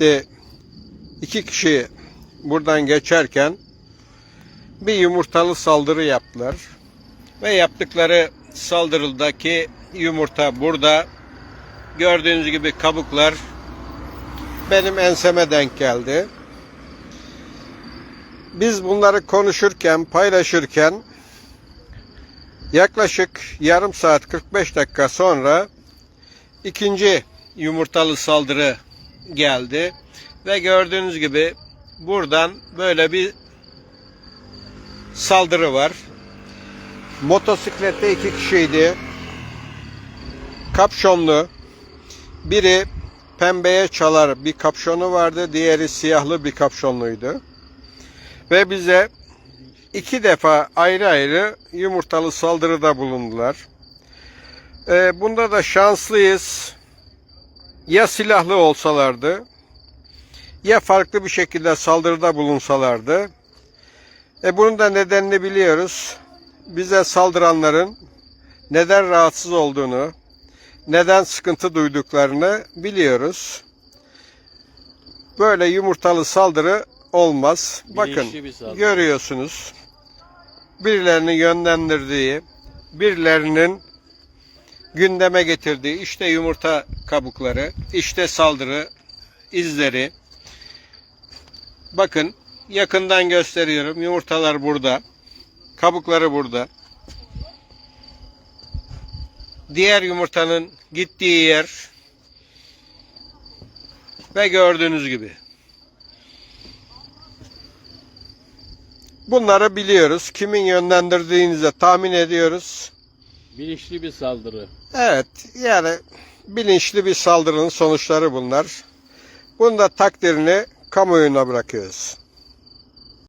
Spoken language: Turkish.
De iki kişi buradan geçerken bir yumurtalı saldırı yaptılar. Ve yaptıkları saldırıdaki yumurta burada. Gördüğünüz gibi kabuklar benim enseme denk geldi. Biz bunları konuşurken, paylaşırken yaklaşık yarım saat 45 dakika sonra ikinci yumurtalı saldırı geldi ve gördüğünüz gibi buradan böyle bir saldırı var. Motosiklette iki kişiydi. Kapşonlu. Biri pembeye çalar bir kapşonu vardı. Diğeri siyahlı bir kapşonluydu. Ve bize iki defa ayrı ayrı yumurtalı saldırıda bulundular. Ee, bunda da şanslıyız. Ya silahlı olsalardı ya farklı bir şekilde saldırıda bulunsalardı. E bunun da nedenini biliyoruz. Bize saldıranların neden rahatsız olduğunu, neden sıkıntı duyduklarını biliyoruz. Böyle yumurtalı saldırı olmaz. Bakın bir saldırı. görüyorsunuz. Birilerinin yönlendirdiği, birilerinin gündeme getirdiği işte yumurta kabukları, işte saldırı izleri. Bakın yakından gösteriyorum. Yumurtalar burada. Kabukları burada. Diğer yumurtanın gittiği yer ve gördüğünüz gibi. Bunları biliyoruz. Kimin yönlendirdiğini tahmin ediyoruz. Bilinçli bir saldırı. Evet, yani bilinçli bir saldırının sonuçları bunlar. Bunun da takdirini kamuoyuna bırakıyoruz.